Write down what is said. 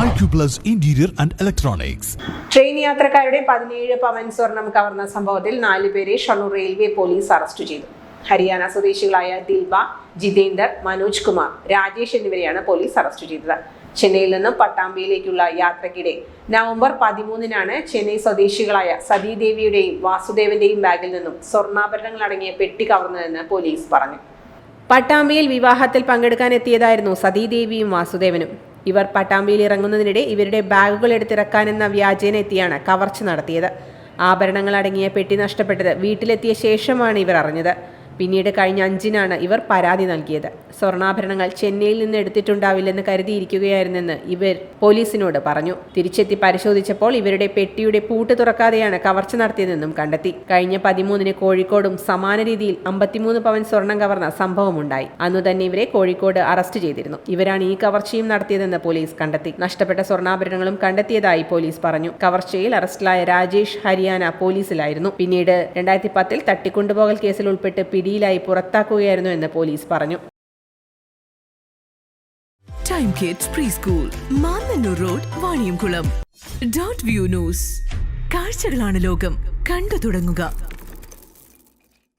Acuplus Interior and Electronics. Train യാത്രക്കാരുടെ പതിനേഴ് പവൻ സ്വർണം കവർന്ന സംഭവത്തിൽ നാലുപേരെ ഷൊർണൂർ റെയിൽവേ പോലീസ് അറസ്റ്റ് ചെയ്തു. ഹരിയാന സ്വദേശികളായ ദിൽബ ജിതേന്ദർ മനോജ് കുമാർ രാജേഷ് എന്നിവരെയാണ് പോലീസ് അറസ്റ്റ് ചെയ്തത്. ചെന്നൈയിൽ നിന്നും പട്ടാമ്പിയിലേക്കുള്ള യാത്രക്കിടെ നവംബർ പതിമൂന്നിനാണ് ചെന്നൈ സ്വദേശികളായ സതീദേവിയുടെയും വാസുദേവന്റെയും ബാഗിൽ നിന്നും സ്വർണാഭരണങ്ങൾ അടങ്ങിയ പെട്ടി കവർന്നതെന്ന് പോലീസ് പറഞ്ഞു. പട്ടാമ്പിയിൽ വിവാഹത്തിൽ പങ്കെടുക്കാൻ എത്തിയതായിരുന്നു സതീദേവിയും വാസുദേവനും. ഇവർ പട്ടാമ്പിയിൽ ഇറങ്ങുന്നതിനിടെ ഇവരുടെ ബാഗുകൾ എടുത്തിറക്കാനെന്ന വ്യാജേന എത്തിയാണ് കവർച്ച നടത്തിയത്. ആഭരണങ്ങൾ അടങ്ങിയ പെട്ടി നഷ്ടപ്പെട്ടത് വീട്ടിലെത്തിയ ശേഷമാണ് ഇവർ അറിഞ്ഞത്. പിന്നീട് കഴിഞ്ഞ അഞ്ചിനാണ് ഇവർ പരാതി നൽകിയത്. സ്വർണാഭരണങ്ങൾ ചെന്നൈയിൽ നിന്ന് എടുത്തിട്ടുണ്ടാവില്ലെന്ന് കരുതിയിരിക്കുകയായിരുന്നെന്ന് ഇവർ പോലീസിനോട് പറഞ്ഞു. തിരിച്ചെത്തി പരിശോധിച്ചപ്പോൾ ഇവരുടെ പെട്ടിയുടെ പൂട്ട് തുറക്കാതെയാണ് കവർച്ച നടത്തിയതെന്നും കണ്ടെത്തി. കഴിഞ്ഞ പതിമൂന്നിന് കോഴിക്കോടും സമാന രീതിയിൽ അമ്പത്തിമൂന്ന് പവൻ സ്വർണം കവർന്ന സംഭവമുണ്ടായി. അന്നു തന്നെ ഇവരെ കോഴിക്കോട് അറസ്റ്റ് ചെയ്തിരുന്നു. ഇവരാണ് ഈ കവർച്ചയും നടത്തിയതെന്ന് പോലീസ് കണ്ടെത്തി. നഷ്ടപ്പെട്ട സ്വർണാഭരണങ്ങളും കണ്ടെത്തിയതായി പോലീസ് പറഞ്ഞു. കവർച്ചയിൽ അറസ്റ്റിലായ രാജേഷ് ഹരിയാന പോലീസിലായിരുന്നു. പിന്നീട് രണ്ടായിരത്തി പത്തിൽ തട്ടിക്കൊണ്ടുപോകൽ കേസിൽ ഉൾപ്പെട്ട് പിടിയിലായി പുറത്താക്കുകയായിരുന്നു എന്ന് പോലീസ് പറഞ്ഞു. Time Kids pre school road Vaniyamkulam dot view news കാഴ്ചകളാണ് ലോകം. കണ്ടു തുടങ്ങുക.